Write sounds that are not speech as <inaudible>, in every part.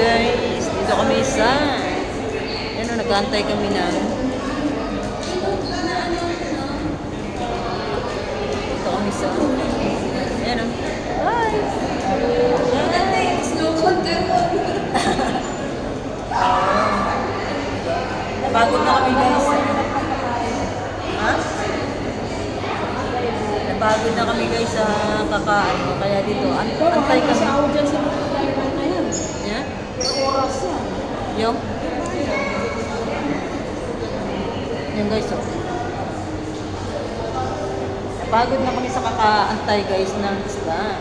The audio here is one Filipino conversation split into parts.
guys. Dito kami sa... Ano, nag-aantay kami na... Dito kami sa... Ayan o. Hi! <laughs> Napagod na kami guys. Ha? Napagod na kami guys sa kakaano. Kaya dito, an- antay kami. ako dyan sa timer na yan. Yeah? Oras yan. Yung? Yung guys, oh. Napagod na kami sa kakaantay guys ng isda.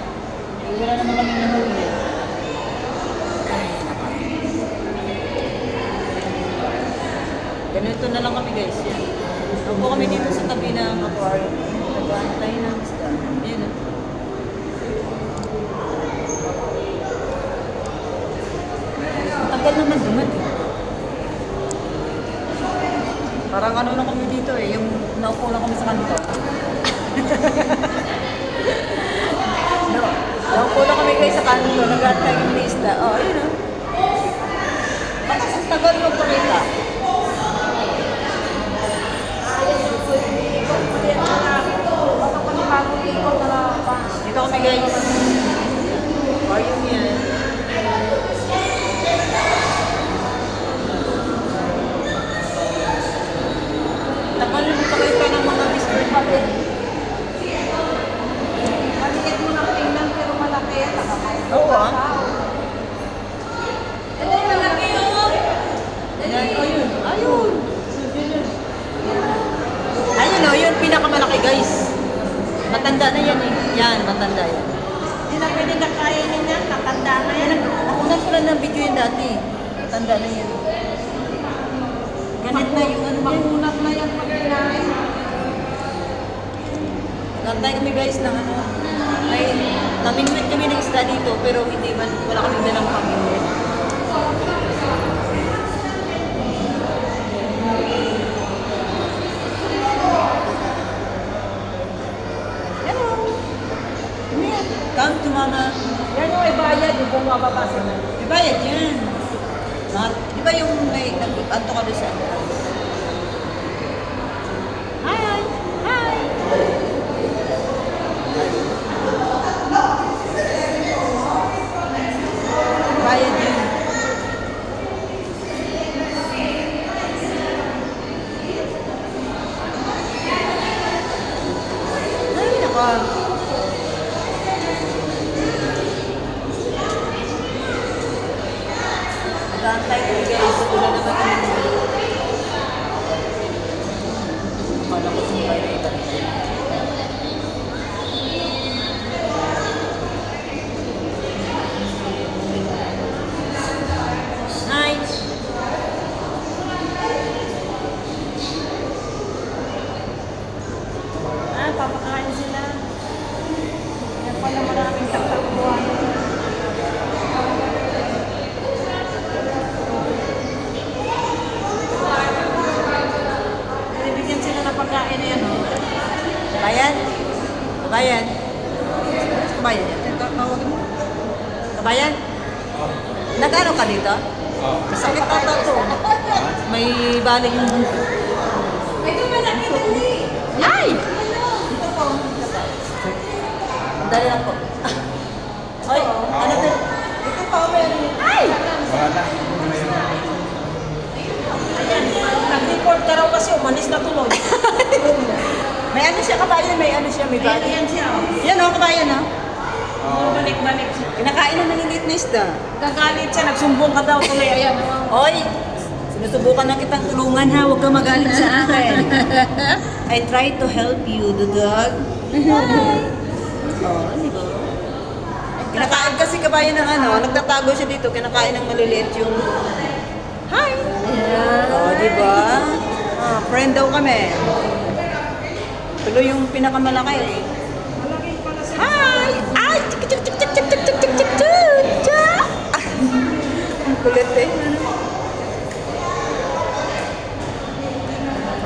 Wala naman kami nahuli. Ay, nako. Ganito na lang kami guys. Yan. Upo kami dito sa tabi ng aquarium. Nag-aantay ng isda. Yan oh. Ang Tagal naman dumating. Parang ano na kami dito eh, yung naupo na kami sa kanto. <laughs> no, naupo na kami guys sa kanto, nag-antay yung isda. Oh, yun oh. Bakit ang tagal mo pakita? Dito kami guys. Aquarium yan. Tagal mo pakita ng mga Mr. Papel. Maliit mo ng tingnan pero malaki yan. Nakakain. Oo ah. Ito yung malaki oh. Ayan, oh yun. Ayun. Ayun oh, yun pinakamalaki guys. Matanda na yan eh. Yan, matanda yan. Hindi na pwede kakainin yan. Nakanda na yan. Nakunan ko lang ng video yun dati. Matanda na yan. Ganit na yan. Makunat na yan pag kinain. Nantay kami guys ng ano. May naminwit kami ng isda dito pero hindi man wala kami dalang paminwit. Come to mama. Yan yung ibayad. Yung bumababa sa na. Ba yan Mga, di ba yung may nag-anto ka doon sa entrance? Hi! Hi! Bayad yun. Ay, naka. Nag-aantay ko guys. Wala naman kami. Akala ko sumay na iba. Hi! Ah, papakain sila. Yan pala maraming tatakbuhan. Binibigyan sila ng pagkain na yan. oh. Kabayan? Kabayan? Kabayan yan? Tawagin mo. Kabayan? Nag-ano ka dito? Masakit ata to. May baling yung buko. Ito ba nakita niyo? Ay! Ito po. Dali lang po. Hoy, ano to? Ito pa, meron. Ay! Ayan, nag-report ka raw kasi umalis na tuloy. <laughs> May ano siya kabayan, may ano siya, may baling. ayan siya. oh. Yan o, kabayan o. Balik-balik siya. Kinakain na maliliit na isda. Gagalit siya, nagsumbong ka daw tuloy. Ayan. oh. Hoy! Sinusubukan na kitang tulungan ha, huwag ka magalit sa akin. <laughs> I try to help you, dudog. Hi! Oh, di ba? Kinakain kasi kabayan ng ano, nagtatago siya dito, kinakain ng maliliit yung... Hi! Oh, di ba? Ah, friend daw kami. Tuloy yung pinakamalaki eh. Kulit eh.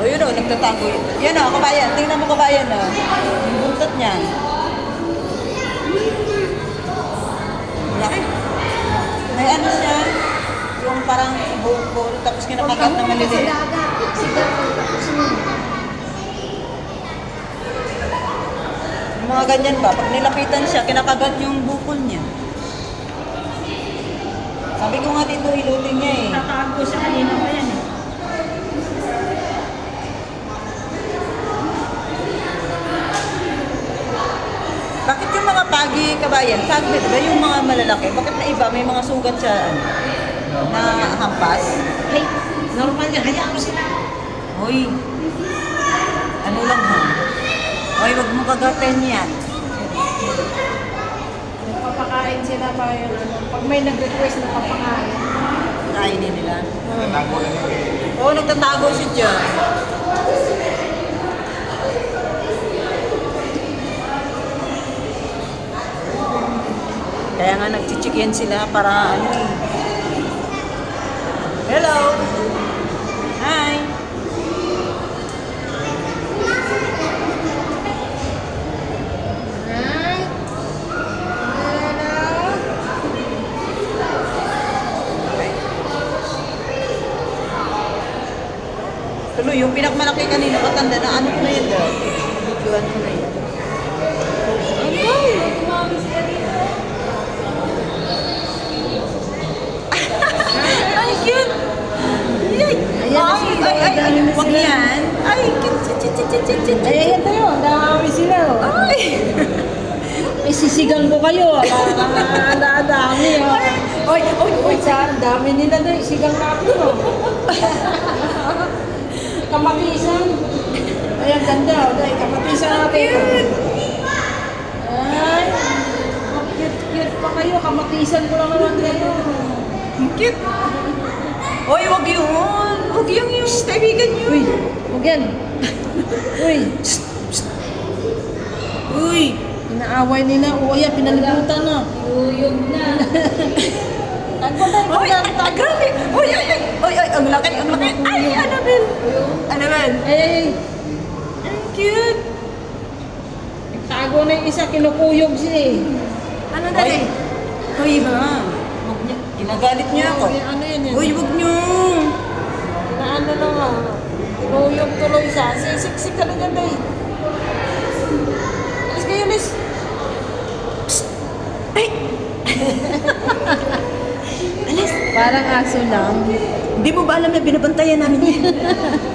Oh, yun o, nagtatago. Yan o, kabayan. Tingnan mo kabayan o. Yung buntot niya. Laki. May ano siya? parang bukol, tapos kinakagat na maliliit. Yung mga ganyan ba, pag nilapitan siya, kinakagat yung bukol niya. Sabi ko nga dito, hilutin niya eh. Tatago siya kanina pa yan eh. Bakit yung mga pagi kabayan, pagi ba yung mga malalaki, bakit na iba, may mga sugat siya ano, na hampas? Hey, normal yan. Hayaan mo sila. Hoy, ano lang ha? Hoy, wag mo kagatin yan. Nagpapakain sila pa yun. Ano, pag may nag-request na papakain. Kainin nila. Oo, nagtatago siya dyan. Kaya nga nagchichikin sila para ano eh. Hello! Hi! Tuloy, yung pinakmalaki kanina, matanda na ano na yun daw. Videoan ko na yun. Ay, cute! Ay, ay, ay, ay, na wag yan. Ay, Ay, ayan tayo. Dami sila. Oh. Ay! <laughs> Sisigang ko kayo. Ah, Ang dami. Oh. Oy, oy, oy! Sa ang dami nila doon. Sigang natin. Oh. <laughs> Kamatisan. Ay, ang ganda. Oh. Dahil kamatisan natin. Ay, cute-cute pa kayo. Kamatisan ko lang naman kayo. Ang Cute! Oy, wag yun! Wag yung yung kaibigan niyo! Uy, huwag yan. Uy, Uy! inaaway nila. Uy, yan, pinalibutan na. Uyog na. <laughs> Nagpunta, Oy, ah, grabe! Oy, ay, ay! Oy, ay, ang laki, ang laki! Ay, Annabelle! Annabelle! Ay, ay, ay. Ang cute! Nagtago na yung isa, kinukuyog siya eh. Ano dali? Hoy, ha? Wag niya. Ginagalit niya ako. Ay, Ano yun yun? Uy, wag niyo! Na ano na nga. Kinuyog tuloy siya. Sisiksik ka na dyan, day. Alis kayo, Liz. Ay! Alis! Parang aso lang. Hindi mo ba alam na binabantayan namin yan? <laughs>